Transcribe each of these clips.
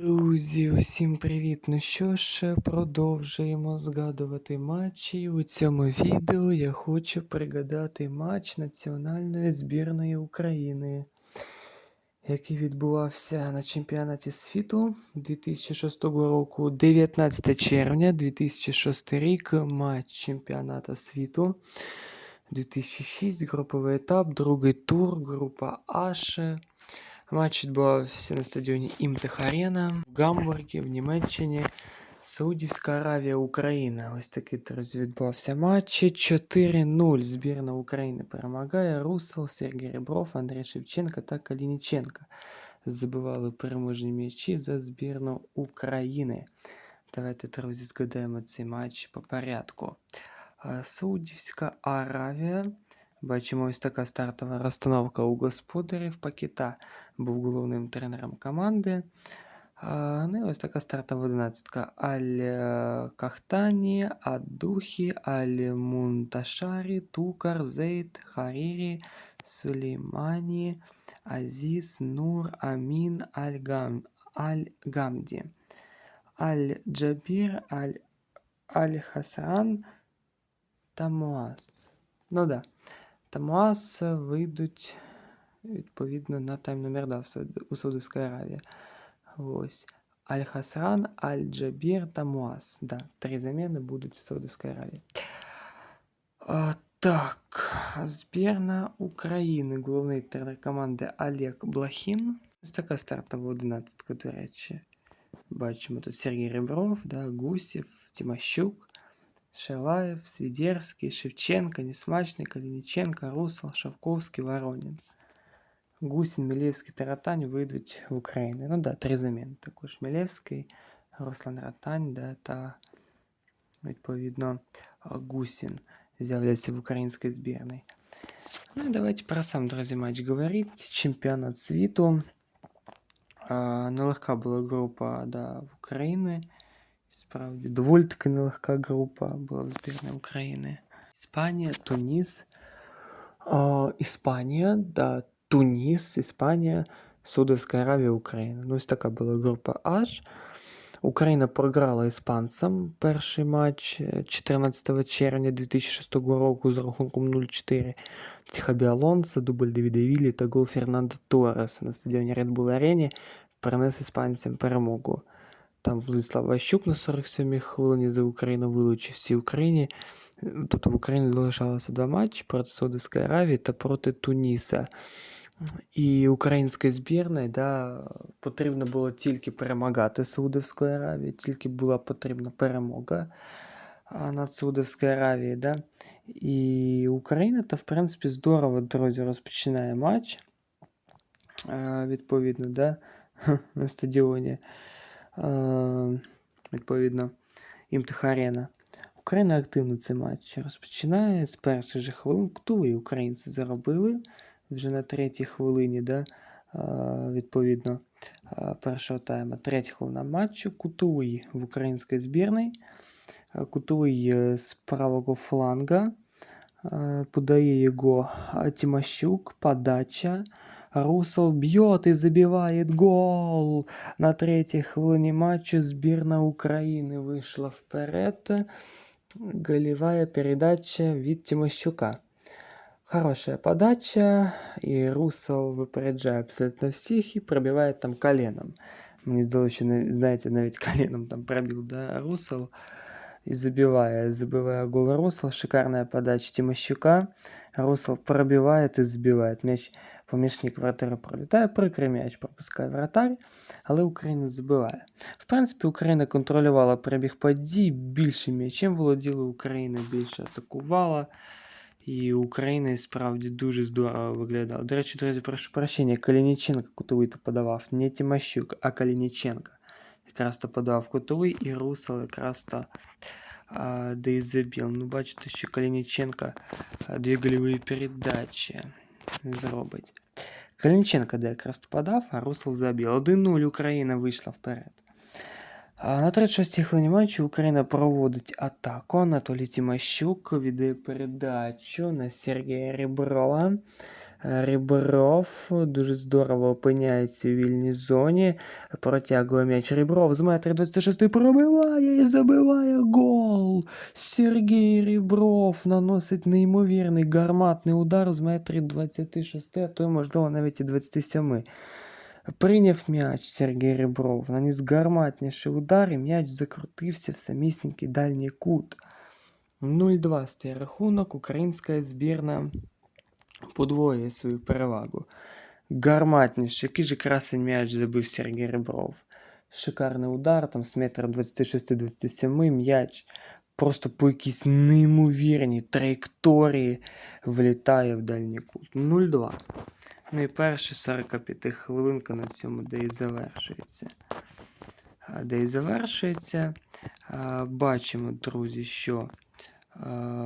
Друзі, усім привіт! Ну що ж, продовжуємо згадувати матчі. У цьому відео я хочу пригадати матч національної збірної України, який відбувався на чемпіонаті світу 2006 року, 19 червня 2006 рік, матч чемпіоната світу 2006, груповий етап, другий тур, група H. Матч відбувався на стадіоні Імтех Арена в Гамбургі, в Німеччині. Саудівська Аравія, Україна. Ось такий друзі, відбувався матч. 4-0. Збірна України перемагає. Русел, Сергій Ребров, Андрій Шевченко та Калініченко. Забивали переможні м'ячі за збірну України. Давайте, друзі, згадаємо цей матч по порядку. Саудівська Аравія. Бачимо ось така стартова розстановка у господарів. Пакета був головним тренером команди. А, Ну і ось така стартова одинадцятка. Аль е, Кахтані, Адухі, Аль Мунташарі, Тукар, Зейд, Харірі, Сулеймані, Азіз, Нур, Амін, Аль, Гам, Аль Гамді, Аль Джабір, Аль, Аль Хасан та Муаз. Ну да. Та Муаз вийдуть відповідно на тайм номер 2 у Саудовській Аравії. Ось. Аль-Хасран, Аль-Джабір та Муаз. Да, три заміни будуть в Саудовській Аравії. А, так, збірна України. Головний тренер команди Олег Блахін. Ось така стартова одинадцятка, до речі. Бачимо тут Сергій Ребров, да, Гусів, Тимощук, Шелаєв, Свідерський, Шевченко, Несмачний, Калініченко, Русал, Шавковський, Воронін. Гусін, Мілєвський та Ратань вийдуть в Україну. Ну да, три заміни. Також Мілєвський, Руслан Ратань да, та відповідно Гусін з'являться в українській збірній. Ну і давайте про сам, друзі, матч говорити. Чемпіонат світу. А, нелегка була група да, в України. Справді, доволі таки нелегка група була в збірні України. Іспанія, Туніс, а, Іспанія, да, Туніс, Іспанія, Саудовська Аравія, Україна. Ну, ось така була група H. Україна програла іспанцям перший матч е, 14 червня 2006 року з рахунком 0-4. Хабі Алонсо, дубль Девіда Віллі та гол Фернандо Торреса на стадіоні Red Bull Арені перенес іспанцям перемогу. Там Владислав Ващук на 47-й хвилині за Україну вилучив всій Україні. Е, Тобто в Україні залишалося два матчі проти Саудовської Аравії та проти Туніса. І українській збірної да, потрібно було тільки перемагати Саудовської Аравії, тільки була потрібна перемога над Саудовською Аравією. Да? І Україна, та, в принципі, здорово, друзі, розпочинає матч. Е, відповідно, да? на стадіоні. Е, відповідно, Імтихарена. Україна активно цей матч розпочинає з перших же хвилин. Ктули українці заробили вже на третій хвилині, да, відповідно, першого тайма. Третя хвилина матчу. Кутуй в українській збірній. Е, з правого фланга. а, Подає його а, Тимощук, подача. Русел бьет и забивает гол. На третій хвилині матчу збірна України вийшла вперед. Голевая передача від Тимощука. Хорошая подача, і Русел випереджає абсолютно всіх і пробиває там коленом. Мені здалося, що нав- знаєте, навіть коленом там пробив да, Русел І забиває. Забиває гол Русел. Шикарная подача Тимощука. Русел пробивает і забиває. М'яч помічник вратаря пролітає, прикрий м'яч пропускає вратар, але Україна забиває. В принципі, Україна контролювала перебіг подій, більше м'ячем володіла Україна, більше атакувала. І Україна справді дуже здорово виглядала. До речі, друзі, прошу прощення, Калініченко кутовий подавав, не Тимощук, а Калініченко. Якраз то подавав кутовий і Русел якраз то а, де і забіл. Ну, бачите, що Калініченко а, дві гольові передачі зробить. Калініченко де якраз то подав, а Русел забіл. 1-0 Україна вийшла вперед. На 36-й хвилині матчу Україна проводить атаку. Анатолій Тимощук віддає передачу на Сергія Реброва. Е, Ребров дуже здорово опиняється у вільній зоні. Протягує м'яч Ребров з метра 26 пробиває і забиває гол. Сергій Ребров наносить неймовірний гарматний удар з метрів 26, а то й, можливо навіть і 27. Прийняв м'яч Сергій Ребров, наніс гарматніший удар, і м'яч закрутився в самісінький дальній кут. 0-2 стає рахунок, українська збірна подвоює свою перевагу. Гарматніший, який же красень м'яч забив Сергій Ребров. Шикарний удар, там з метра 26-27 м'яч просто по якійсь неймовірній траєкторії влітає в дальній кут. 0-2. Ну і перші 45 хвилинка на цьому, де і завершується. Де і завершується. Бачимо, друзі, що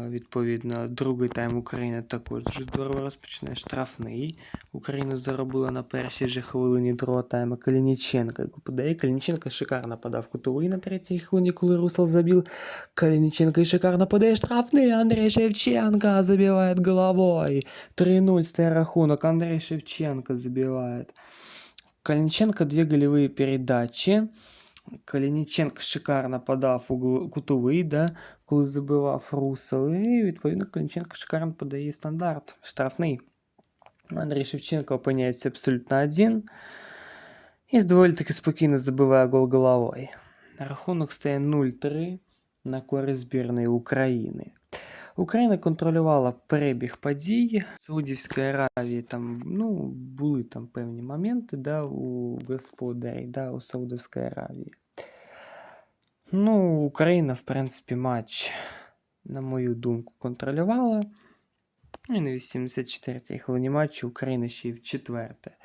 відповідно другий тайм Україна також дуже здорово розпочинає. Штрафний. Україна заробила на першій же хвилині другого тайму Калініченка. подає. Калініченко шикарно подав кутовий на третій хвилині, коли Русал забил. Калініченко і шикарно подає штрафний. Андрій Шевченко забиває головой. 3-0 стає рахунок. Андрей Шевченко забивает. Калиниченко две голевые передачи. Калініченко шикарно подав угл кутовий, да, коли забивав Русел. І відповідно Калініченко шикарно подає стандарт. Штрафний. Андрій Шевченко опиняється абсолютно один. І доволі таки спокійно забиває гол головою. Рахунок стає 0-3 на користь збірної України. Україна контролювала перебіг подій. В Саудівській Аравії там ну, були там певні моменти да, у господарей да, у Саудівській Аравії. Ну, Україна, в принципі, матч, на мою думку, контролювала. Ну, І на 84-й хвилині матчу Україна ще й в четверте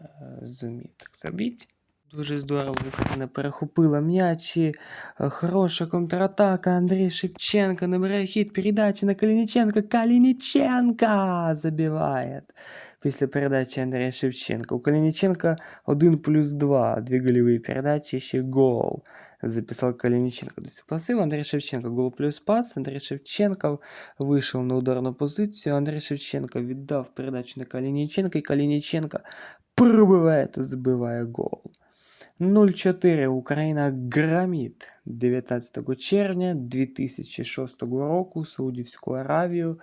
е, зуміє так забити. Дуже здорово Україна перехопила м'ячі. Е, Хороша контратака. Андрій Шевченко набирає хід передачі на Калініченка. Калініченка забиває. Після передачі Андрія Шевченка. У Калініченка 1 плюс 2. Дві голеві передачі, ще гол. Записал Калиниченко. То есть пасив Андрей Шевченко. Гол плюс пас. Андрей Шевченко вийшов на ударну позицію. Андрій Шевченко віддав передачу на Калініченка. І Калініченко пробиває та забиває гол. 0-4 Україна громить 19 червня 2006 року Саудівську Аравію.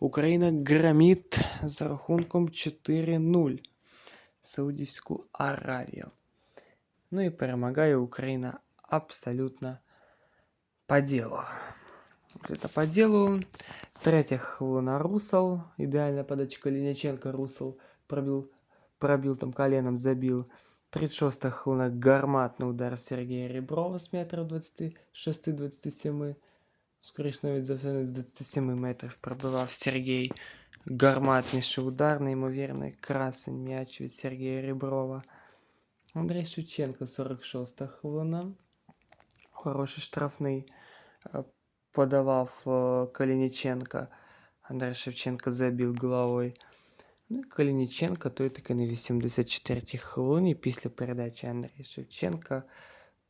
Україна громить з рахунком 4-0 Саудівську Аравію. Ну і перемагає Україна абсолютно по делу. Вот Это по делу. Третья хвилина Русал. Идеальная подача Калиниченко. Русал пробил, пробил там коленом, забил. 36 хвилина гарматний удар Сергія Реброва з метра 26-27. Скоріше навіть за все з 27 метрів пробивав Сергій. Гарматніший удар, неймовірний красень м'яч від Сергія Реброва. Андрій Шевченко, 46 хвилина. Хороший штрафний е, подавав е, Калініченка. Андрій Шевченко забив головою. Ну і Калініченко, той таки на 84-й хвилині після передачі Андрія Шевченка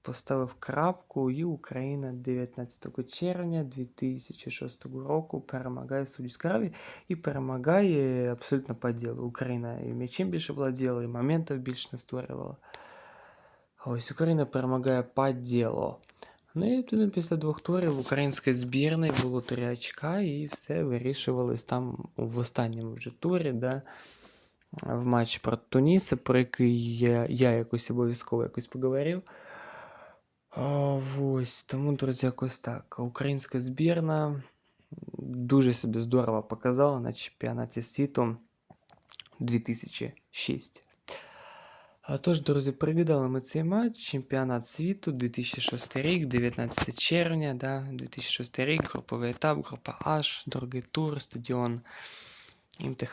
поставив крапку, і Україна 19 червня 2006 року перемагає Саудівську Аравію і перемагає абсолютно по ділу. Україна і м'ячем більше владіла, і моментів більше не створювала. Ось Україна перемагає по ділу. Ну і тоді після двох турів української збірної було три очка, і все вирішувалось там в останньому вже турі, да, в матч проти Туніса, про який я, я якось обов'язково якось поговорив. А, ось, тому, друзі, якось так. Українська збірна дуже себе здорово показала на чемпіонаті світу 2006. Тож, друзі, пригадали ми цей матч, чемпіонат світу 2006 рік, 19 червня, да, 2006 рік, груповий етап, група H, другий тур, стадіон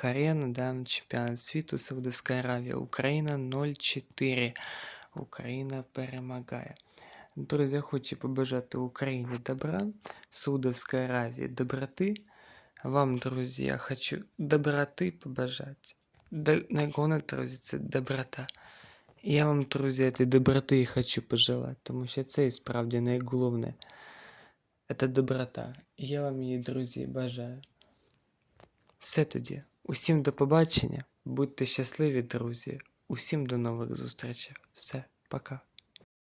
Арена, да, чемпіонат світу, Саудовська Аравія, Україна 0-4. Україна перемагає. Друзі, я хочу побажати Україні добра, Саудовській Аравії доброти. Вам, друзі, я хочу доброти побажати. Найголовніше, друзі, це доброта. Я вам, друзі, ці доброти хочу пожелати, тому що це і справді найголовне. Це доброта. І я вам її, друзі, бажаю. Все тоді. Усім до побачення. Будьте щасливі, друзі. Усім до нових зустрічей. Все, пока.